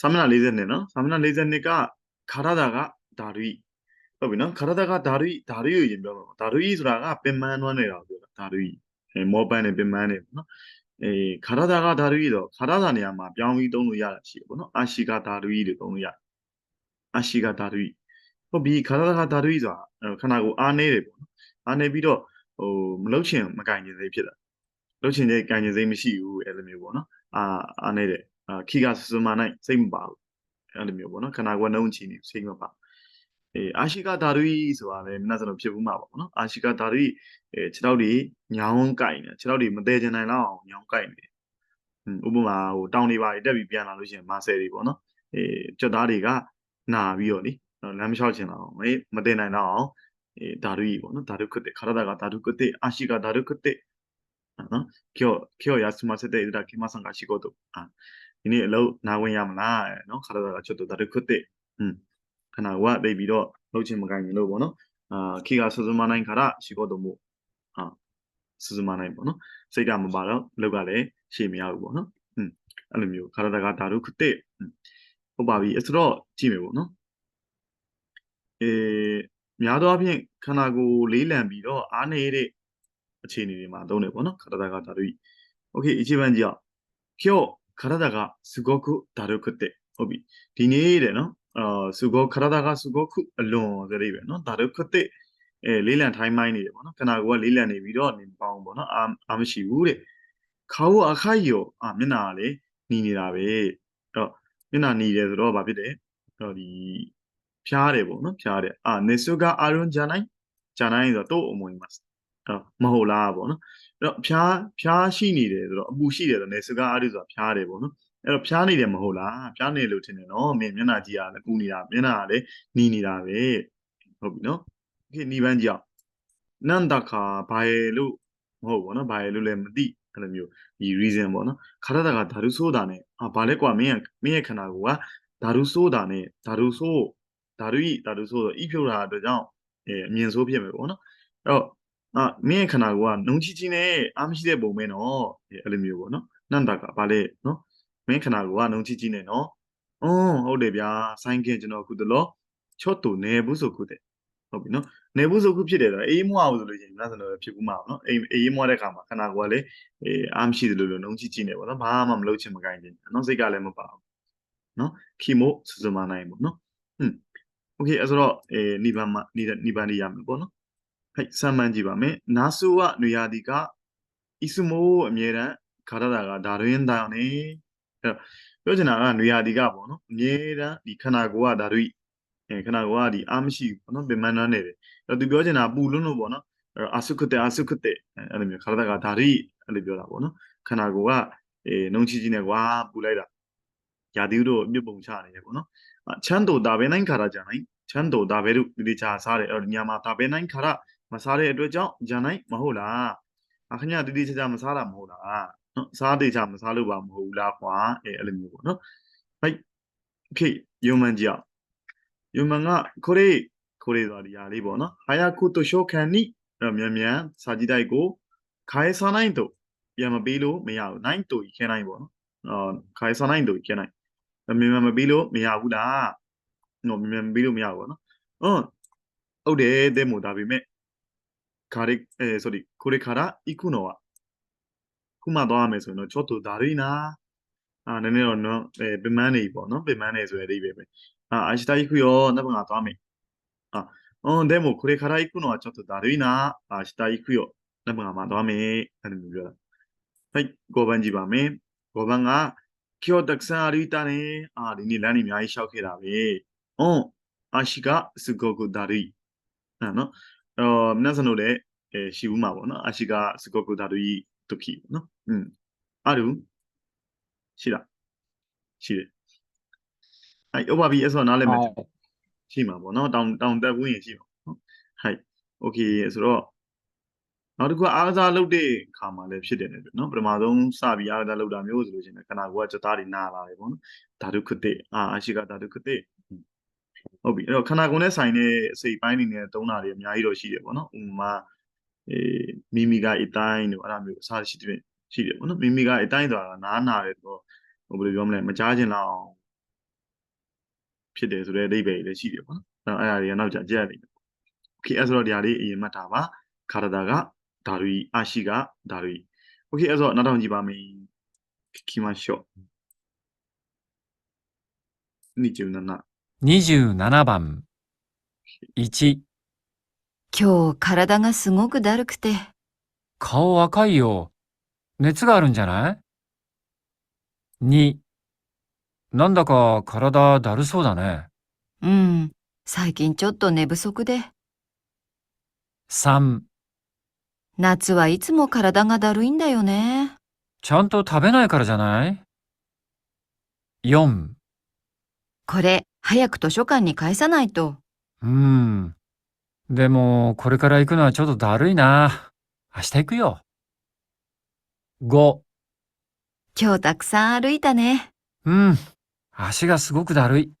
စာမျက်နှာ40နဲ့နော်စာမျက်နှာ42ကခါရတာကဓာတုဤဟုတ်ပြီနော်ခါရတာကဓာတုဤဓာတုဤရင်ပြောမှာဓာတုဤဆိုတာကပင်မနွမ်းနေတာကိုပြောတာဓာတုဤအဲမောပန်းနဲ့ပင်မန်းနေပေါ့နော်အဲခါရတာကဓာတုဤတော့ခါရတာနေရာမှာပြောင်းပြီးသုံးလို့ရတာရှိတယ်ပေါ့နော်အာရှိကဓာတုဤလို့သုံးလို့ရတယ်အာရှိကဓာတုဤဟုတ်ပြီခါရတာကဓာတုဤဆိုတာခန္ဓာကိုယ်အားနေတယ်ပေါ့နော်အားနေပြီးတော့ဟိုမလုတ်ချင်မကင်ချင်စိတ်ဖြစ်တာလုတ်ချင်တဲ့ကင်ချင်စိတ်မရှိဘူးအဲ့လိုမျိုးပေါ့နော်အာအားနေတယ်အာ ခီကစစမနိုင်စိတ်မပါဘူးအဲ့လိုမျိုးပေါ့နော်ခန္ဓာကိုယ်နှုံးချီနေစိတ်မပါအဲအာရှိကဓာတုီဆိုတာလည်းမျက်နှာစလုံးဖြစ်ဘူးမှာပေါ့နော်အာရှိကဓာတုီအဲခြေထောက်တွေညောင်းကိုင်နေခြေထောက်တွေမသေးချင်နိုင်လောက်အောင်ညောင်းကိုင်နေဥပမာဟိုတောင်းတွေပါတက်ပြီးပြန်လာလို့ရှိရင်မာဆယ်တွေပေါ့နော်အဲကြွက်သားတွေကနာပြီးတော့လေလမ်းမလျှောက်ချင်တော့မတင်နိုင်တော့အောင်အဲဓာတုီပေါ့နော်ဓာတုခတိခရတာကဓာတုခတိအာရှိကဓာတုခတိနော်ကျော်ကျော်ရစမစတဲ့ဒါကိမဆန်ကရှိကိုတော့ ဒီနေ့အလုပ်နားဝင်ရမလားနော်ခါတော့ချွတ်တော့ဒါတခုတည်းอืมခဏဝပေးပြီးတော့လုပ်ချင်မကိုင်ရင်လို့ပေါ့နော်အာခေကစစမနိုင်ခါရရှိတော့တော့မို့အာစစမနိုင်ပေါ့နော်စိတ်ကမပါတော့အလုပ်ကလည်းရှေ့မရဘူးပေါ့နော်อืมအဲ့လိုမျိုးခါတော့ဒါတခုတည်းဟုတ်ပါပြီအဲ့တော့ကြည့်မယ်ပေါ့နော်အဲများသောအားဖြင့်ခန္ဓာကိုယ်လေးလံပြီးတော့အားနေတဲ့အခြေအနေတွေမှာသုံးတယ်ပေါ့နော်ခန္ဓာကဓာတုကြီးโอเคအခြေခံကြည့်အောင်今日体がすごくだるくて、おび。ဒီနေ့တဲ့နော်အာすごく体がすごくအလွန်ကလေးပဲနော်だるくてအဲလေးလံထိုင်းမိုင်းနေတယ်ပေါ့နော်ခနာကလေးလံနေပြီးတော့နေပေါင်းပေါ့နော်အာအာမရှိဘူးတဲ့顔が赤いよအာမျက်နှာကလေနီနေတာပဲအဲ့တော့မျက်နှာနီတယ်ဆိုတော့ဗာဖြစ်တယ်အဲ့တော့ဒီဖြားတယ်ပေါ့နော်ဖြားတယ်အာနေစုကအာရုံဂျာနိုင်ဂျာနိုင်ဆိုတော့တော့အမွေမှာ မဟုတ်လားပေါ့နော်အဲ့တော့ဖျားဖျားရှိနေတယ်ဆိုတော့အပူရှိတယ်ဆိုတော့နေစကားအားလို့ဆိုတာဖျားတယ်ပေါ့နော်အဲ့တော့ဖျားနေတယ်မဟုတ်လားဖျားနေလို့ထင်တယ်နော်မင်းမျက်နှာကြည့်ရလည်းပူနေတာမျက်နှာကလည်းနီးနေတာပဲဟုတ်ပြီနော်ဒီနီးပန်းကြောက်နန္တခါဘာရဲ့လို့မဟုတ်ဘောနော်ဘာရဲ့လို့လည်းမသိအဲ့လိုမျိုးဒီ reason ပေါ့နော်ခါရတကဓာတုဆိုးတာနဲ့အာဘာလဲကွာမင်းကမင်းရဲ့ခန္ဓာကိုယ်ကဓာတုဆိုးတာနဲ့ဓာတုဆိုးဓာတုဤဓာတုဆိုးဆိုဤဖြုတ်တာအတွက်ကြောင့်အဲအမြင်ဆိုးဖြစ်မယ်ပေါ့နော်အဲ့တော့ အာမင်းရဲ့ခန္ဓာကိုယ်ကနှုံချီချီနဲ့အားမရှိတဲ့ပုံပဲနော်အဲ့လိုမျိုးပေါ့နော်နန္တကဘာလဲနော်မင်းခန္ဓာကိုယ်ကနှုံချီချီနဲ့နော်အော်ဟုတ်တယ်ဗျာဆိုင်ကကျွန်တော်ခုတလောချော့တူနေဘူးဆိုခုတဲ့ဟုတ်ပြီနော်နေဘူးဆိုခုဖြစ်တယ်ဆိုအေးမွားဘူးဆိုလို့ရှိရင်နားစလို့ဖြစ်ဘူးမှာပေါ့နော်အေးအေးမွားတဲ့ခါမှာခန္ဓာကိုယ်ကလေအေးအားမရှိတယ်လို့လို့နှုံချီချီနေပေါ့နော်ဘာမှမလုပ်ချင်မကိုင်းချင်နော်စိတ်ကလည်းမပါဘူးနော်ခီမိုစစမနိုင်ပေါ့နော်ဟွန်းโอเคအဲ့ဆိုတော့အေးနိဗ္ဗာန်နိဗ္ဗာန်ရမယ်ပေါ့နော် ဖိတ်ဆမ်းမှန်းကြည့်ပါမယ်နာဆူဝနွေရာဒီကဣစုမိုးအမြဲတမ်းခါရတာကဒါရင်းတောင်နေအဲ့တော့ပြောချင်တာကနွေရာဒီကပေါ့နော်အမြဲတမ်းဒီခန္ဓာကိုယ်ကဒါရိအဲခန္ဓာကိုယ်ကဒီအာမရှိဘူးပေါ့နော်ပင်မနာနေတယ်အဲ့တော့သူပြောချင်တာပူလွန်းလို့ပေါ့နော်အဲ့တော့အာစုခတေအာစုခတေအဲ့လိုမျိုးခါရတာကဒါရိအဲ့လိုပြောတာပေါ့နော်ခန္ဓာကိုယ်ကအဲနှုံချီကြီးနဲ့ကွာပူလိုက်တာရာသီဥတုအမြစ်ပုံချနေတယ်ပေါ့နော်ချမ်းတော်ဒါပဲနိုင်ခါရကြနိုင်ချမ်းတော်ဒါပဲလူဒီချာစားတယ်အဲ့တော့ဒီညမှာဒါပဲနိုင်ခါရ မစားတဲ့အတွက်ကြောင့်ရန်နိုင်မဟုတ်လားအခဏတိတိကျကျမစားတာမဟုတ်လားနော်စားသေးချာမစားလို့ပါမဟုတ်ဘူးလားကွာအဲအဲ့လိုမျိုးပေါ့နော်ဟိုက်โอเคယုံမှန်ကြယုံမှန်ကကိုရေကိုရေဆိုတာဒီဟာလေးပေါ့နော်ဟာယာကုတိုရှောခန်နိတော့မြန်မြန်စာကြည့်တိုက်ကိုခိုင်စားနိုင်တော့ပြန်မပေးလို့မရဘူးနိုင်တူခဲနိုင်ပေါ့နော်အော်ခိုင်စားနိုင်တူခဲနိုင်မြန်မြန်မပေးလို့မရဘူးလားနော်မြန်မြန်မပေးလို့မရဘူးပေါ့နော်ဟုတ်ဟုတ်တယ်တဲ့မို့ဒါပေမဲ့ 彼、えー、それ、これから行くのは、熊と雨そういのちょっとだるいな。あ、ねねの、えー、べまねいぼの、べまねいそうやいべべ。あ、明日行くよ、なぶがと雨。あ、うん、でもこれから行くのはちょっとだるいな。明日行くよ、なぶがま。はい、五番、2番目。五番が、今日たくさん歩いたね。あ、りにらにみあいしゃうけだべ。うん、足がすごくだるい。あの、皆さんので、ည်းအဲရှိဘူးမှာပေါ့နော်အရှိကစကောကိုဒါတို့ဤဒုက္ခိပေါ့နော်อืมあるရှိလားရှိတယ်はいဥပမာအဲ့ဆိုနားလည်မယ်ရှိမှာပေါ့နော်တောင်တောင်တက်ဘူးရင်ရှိမှာနော်はいโอเคဆိုတော့နောက်တစ်ခုအားကစားလုပ်တဲ့ခါမှာလည်းဖြစ်တယ်နော်ပထမဆုံးစပြီးအားကစားလုပ်တာမျိုးဆိုလို့ရှိရင်ခန္ဓာကိုယ်ကစသားတွေနာလာတယ်ပေါ့နော်ဓာတုခတိအာအရှိကဓာတုခတိဟုတ်ပြီအဲ့တော့ခန္ဓာကိုယ်နဲ့ဆိုင်တဲ့အစိတ်ပိုင်းတွေနဲ့သုံးတာတွေအများကြီးတော့ရှိတယ်ပေါ့နော်ဥပမာ အေးမိမိကအတိုင်းတို့အဲ့လိုမျိုးအစားရှိတဲ့ရှိတယ်ပေါ့နော်မိမိကအတိုင်းဆိုတာနားနာတယ်တော့ဟိုဘယ်လိုပြောမလဲမကြားချင်လောက်ဖြစ်တယ်ဆိုတဲ့အဓိပ္ပာယ်လည်းရှိတယ်ပေါ့နော်အဲ့အဲ့ဒါတွေကနောက်ကြကြက်နေတယ် Okay အဲ့ဆိုတော့ဒီဟာလေးအရင်မှတ်ထားပါခါရတာကဓာတုဤအာရှိကဓာတုဤ Okay အဲ့ဆိုတော့နောက်တော့ကြည့်ပါမယ်ခီမရှော့27 27番。1、今日体がすごくだるくて、顔赤いよ。熱があるんじゃない ?2、なんだか体だるそうだね。うん、最近ちょっと寝不足で、3、夏はいつも体がだるいんだよね。ちゃんと食べないからじゃない ?4、これ、早く図書館に返さないと。うーん。でも、これから行くのはちょっとだるいな。明日行くよ。5、今日たくさん歩いたね。うん。足がすごくだるい。